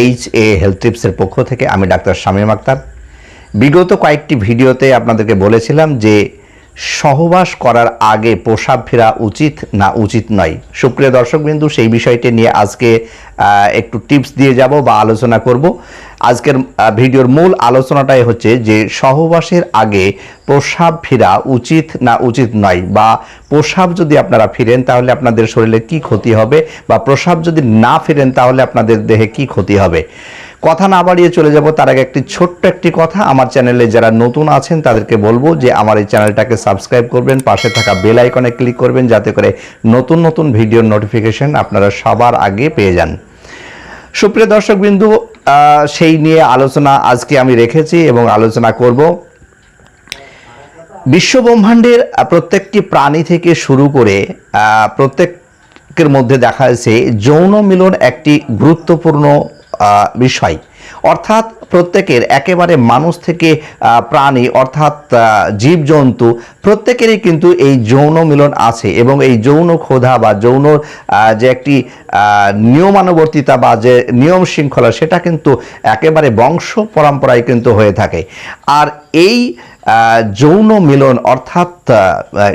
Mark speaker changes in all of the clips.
Speaker 1: H A health টিপসের পক্ষ থেকে আমি ডাক্তার শামীম আক্তার। বিগত কয়েকটি ভিডিওতে আপনাদেরকে বলেছিলাম যে সহবাস করার আগে প্রসাব ফেরা উচিত না উচিত নয়? সুপ্রিয় দর্শকবিন্দু, সেই বিষয়টি নিয়ে আজকে একটু টিপস দিয়ে যাব বা আলোচনা করব। আজকের ভিডিওর মূল আলোচনাটাই হচ্ছে যে সহবাসের আগে প্রসাব ফেরা উচিত না উচিত নয়? বা প্রসাব যদি আপনারা ফিরেন, তাহলে আপনাদের শরীরে কি ক্ষতি হবে? বা প্রসাব যদি না ফিরেন, তাহলে আপনাদের দেহে কি ক্ষতি হবে? কথা না বাড়িয়ে চলে যাব, তার আগে একটি ছোট্ট একটি কথা আমার চ্যানেলে যারা নতুন আছেন, তাদেরকে বলব যে আমার এই চ্যানেলটাকে সাবস্ক্রাইব করবেন, পাশে থাকা বেল আইকনে ক্লিক করবেন, যাতে করে নতুন নতুন ভিডিওর নোটিফিকেশন আপনারা সবার আগে পেয়ে যান। সুপ্রিয় দর্শকবিন্দু সেই নিয়ে আলোচনা আজকে আমি রেখেছি এবং আলোচনা করব। বিশ্ব ব্রহ্মাণ্ডের প্রত্যেকটি প্রাণী থেকে শুরু করে প্রত্যেকের মধ্যে দেখা যাচ্ছে যৌন মিলন একটি গুরুত্বপূর্ণ বিষয়। অর্থাৎ প্রত্যেকের একেবারে মানুষ থেকে প্রাণী অর্থাৎ জীবজন্তু প্রত্যেকেরই কিন্তু এই যৌন মিলন আছে এবং এই যৌন ক্ষোধা বা যৌন যে একটি নিয়মানুবর্তিতা বা যে নিয়ম শৃঙ্খলা সেটা কিন্তু একেবারে বংশ পরম্পরায় কিন্তু হয়ে থাকে। আর এই যৌন মিলন অর্থাৎ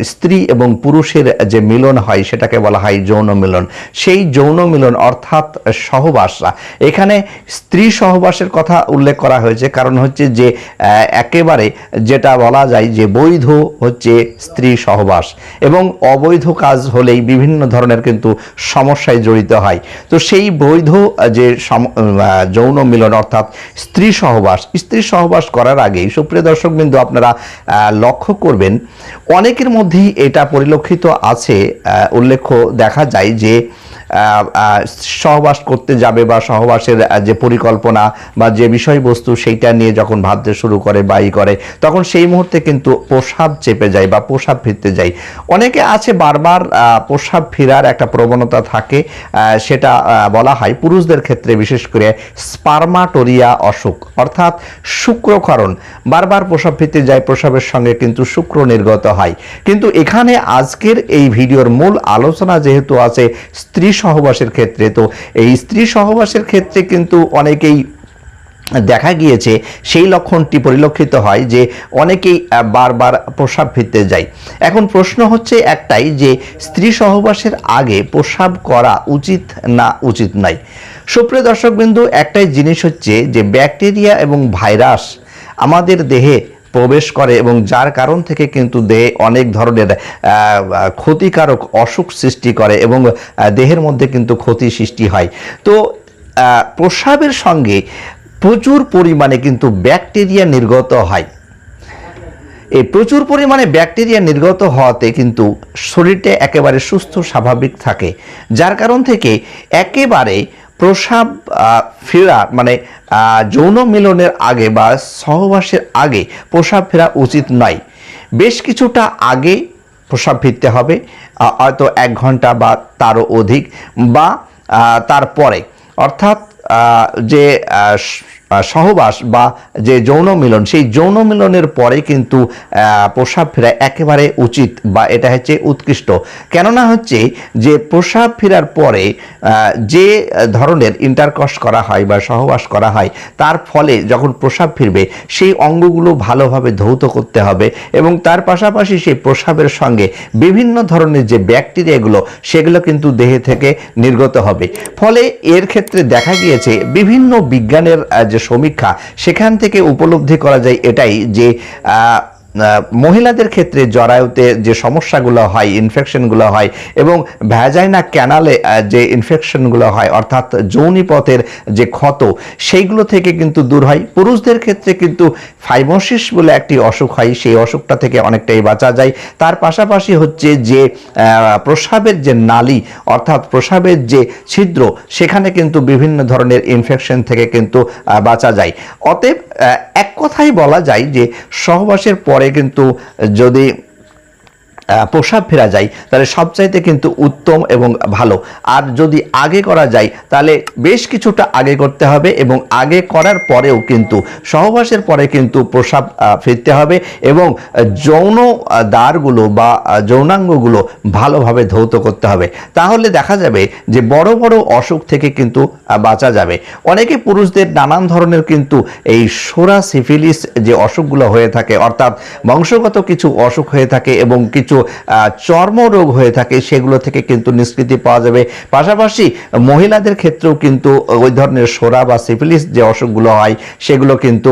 Speaker 1: স্ত্রী এবং পুরুষের যে মিলন হয় সেটাকে বলা হয় যৌন মিলন। সেই যৌন মিলন অর্থাৎ সহবাস এখানে স্ত্রী সহবাসের কথা উল্লেখ করা হয়েছে। কারণ হচ্ছে যে একেবারে যেটা বলা যায় যে, বৈধ হচ্ছে স্ত্রী সহবাস এবং অবৈধ কাজ হলেই বিভিন্ন ধরনের কিন্তু সমস্যায় জড়িত হয়। তো সেই বৈধ যে যৌন মিলন অর্থাৎ স্ত্রী সহবাস স্ত্রী সহবাস করার আগেই সুপ্রিয় দর্শক বিন্দু আপনারা লক্ষ্য করবেন, অনেকের মধ্যেই এটা পরিলক্ষিত আছে উল্লেখ্য দেখা যায় যে সহবাস করতে যাবে বা সহবাসের যে পরিকল্পনা বা যে বিষয়বস্তু সেইটা নিয়ে যখন ভাবতে শুরু করে বা ই করে, তখন সেই মুহূর্তে কিন্তু প্রসাব চেপে যায় বা প্রসাব ফিরতে যায়। অনেকে আছে বারবার প্রসাব ফেরার একটা প্রবণতা থাকে সেটা বলা হয় পুরুষদের ক্ষেত্রে, বিশেষ করে স্পার্মাটোরিয়া অসুখ, অর্থাৎ শুক্রক্ষরণ। বারবার প্রসাব ফিরতে যায়, প্রসাবের সঙ্গে কিন্তু শুক্র নির্গত হয়। কিন্তু এখানে আজকের এই ভিডিওর মূল আলোচনা যেহেতু আছে, স্ত্রী সহবাসের ক্ষেত্রে, তো এই স্ত্রী সহবাসের ক্ষেত্রে কিন্তু অনেকেই দেখা গিয়েছে সেই লক্ষণটি পরিলক্ষিত হয় যে অনেকেই বারবার প্রসাব ফিরতে যায়। এখন প্রশ্ন হচ্ছে একটাই যে স্ত্রী সহবাসের আগে প্রসাব করা উচিত না উচিত নয় সুপ্রিয় দর্শকবিন্দু, একটাই জিনিস হচ্ছে যে ব্যাকটেরিয়া এবং ভাইরাস আমাদের দেহে প্রবেশ করে এবং যার কারণ থেকে কিন্তু দেহে অনেক ধরনের ক্ষতিকারক অসুখ সৃষ্টি করে এবং দেহের মধ্যে কিন্তু ক্ষতি সৃষ্টি হয়। তো আহ, প্রস্রাবের সঙ্গে প্রচুর পরিমাণে কিন্তু ব্যাকটেরিয়া নির্গত হয়। এই প্রচুর পরিমাণে ব্যাকটেরিয়া নির্গত হওয়াতে কিন্তু শরীরটা একেবারে সুস্থ স্বাভাবিক থাকে। যার কারণ থেকে একেবারে প্রসাব ফেরা মানে যৌন মিলনের আগে বা সহবাসের আগে প্রসাব ফেরা উচিত নয়। বেশ কিছুটা আগে প্রসাব ফিরতে হবে হয়তো এক ঘণ্টা বা তারও অধিক বা তারপরে। অর্থাৎ যে সহবাস বা যে যৌন মিলন সেই যৌন মিলনের পরে কিন্তু প্রসাব ফেরা একেবারে উচিত বা এটা হচ্ছে উৎকৃষ্ট। কেননা হচ্ছে যে প্রসাব ফেরার পরে যে ধরনের ইন্টারকস করা হয় বা সহবাস করা হয় তার ফলে যখন প্রসাব ফিরবে সেই অঙ্গগুলো ভালোভাবে ধৌত করতে হবে এবং তার পাশাপাশি সেই প্রসাবের সঙ্গে বিভিন্ন ধরনের যে ব্যাকটেরিয়াগুলো সেগুলো কিন্তু দেহে থেকে নির্গত হবে। ফলে এর ক্ষেত্রে দেখা গিয়েছে বিভিন্ন বিজ্ঞানের আহ, যে সমীক্ষা সেখান থেকে উপলব্ধি করা যায় এটাই যে মহিলাদের ক্ষেত্রে জরায়ুতে যে সমস্যাগুলো হয় ইনফেকশনগুলো হয় এবং ভ্যাজাইনা ক্যানালে যে ইনফেকশনগুলো হয় অর্থাৎ যৌনিপথের যে ক্ষত সেইগুলো থেকে কিন্তু দূর হয়। পুরুষদের ক্ষেত্রে কিন্তু ফাইমোসিস বলে একটি অসুখ হয় সেই অসুখটা থেকে অনেকটাই বাঁচা যায়। তার পাশাপাশি হচ্ছে যে আহ, প্রস্রাবের যে নালী অর্থাৎ প্রস্রাবের যে ছিদ্র সেখানে কিন্তু বিভিন্ন ধরনের ইনফেকশন থেকে কিন্তু বাঁচা যায়। অতএব এক কথাই বলা যায় যে সহবাসের পরে কিন্তু যদি প্রসাব ফেরা যায়, তাহলে সবচাইতে কিন্তু উত্তম এবং ভালো। আর যদি আগে করা যায়, তাহলে বেশ কিছুটা আগে করতে হবে এবং আগে করার পরেও কিন্তু, সহবাসের পরে কিন্তু প্রসাব ফিরতে হবে এবং যৌন দ্বারগুলো বা যৌনাঙ্গগুলো ভালোভাবে ধৌত করতে হবে। তাহলে দেখা যাবে যে বড় বড় অসুখ থেকে কিন্তু বাঁচা যাবে। অনেকে পুরুষদের নানান ধরনের কিন্তু এই সোরা সিফিলিস যে অসুখগুলো হয়ে থাকে, অর্থাৎ বংশগত কিছু অসুখ হয়ে থাকে এবং কিছু আহ, চর্মরোগ হয়ে থাকে সেগুলো থেকে কিন্তু নিষ্কৃতি পাওয়া যাবে। পাশাপাশি মহিলাদের ক্ষেত্রেও কিন্তু ওই ধরনের সোরা বা সিফিলিস যে অসুখগুলো হয় সেগুলো কিন্তু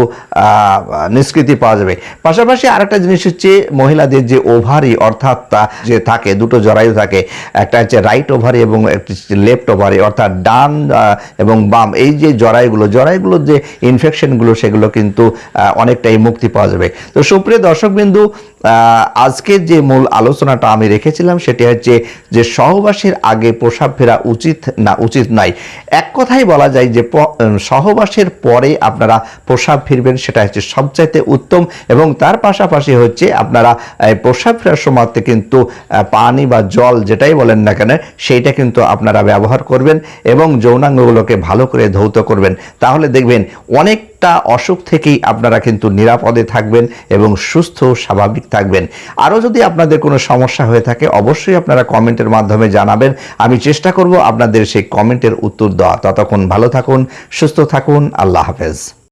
Speaker 1: নিষ্কৃতি পাওয়া যাবে। পাশাপাশি আরেকটা জিনিস হচ্ছে মহিলাদের যে ওভারি অর্থাৎ যে থাকে দুটো জরায়ু থাকে একটা হচ্ছে রাইট ওভারি এবং একটি লেফট ওভারি অর্থাৎ ডান এবং বাম এই যে জরায়ুগুলো জরায়ুগুলোর যে ইনফেকশনগুলো সেগুলো কিন্তু অনেকটাই মুক্তি পাওয়া যাবে। তো সুপ্রিয় দর্শকবিন্দু আজকের যে মূল আলোচনাটা আমি রেখেছিলাম, সেটি হচ্ছে যে সহবাসের আগে প্রসাব ফেরা উচিত না, উচিত নয়। এক কথাই বলা যায় যে সহবাসের পরে আপনারা প্রসাব ফিরবেন, সেটা হচ্ছে সবচাইতে উত্তম এবং তার পাশাপাশি হচ্ছে আপনারা প্রসাব ফেরার সময়তে কিন্তু পানি বা জল যেটাই বলেন না কেন, সেইটা কিন্তু আপনারা ব্যবহার করবেন এবং যৌনাঙ্গগুলোকে ভালো করে ধৌত করবেন। তাহলে দেখবেন অনেকটা অসুখ থেকেই আপনারা কিন্তু নিরাপদে থাকবেন এবং সুস্থ স্বাভাবিক থাকবেন। আরও যদি আপনাদের কোনো সমস্যা হয়ে থাকে, অবশ্যই আপনারা কমেন্টের মাধ্যমে জানাবেন। আমি চেষ্টা করব আপনাদের সেই কমেন্টের উত্তর দেওয়া। ততক্ষণ ভালো থাকুন, সুস্থ থাকুন। আল্লাহ হাফেজ।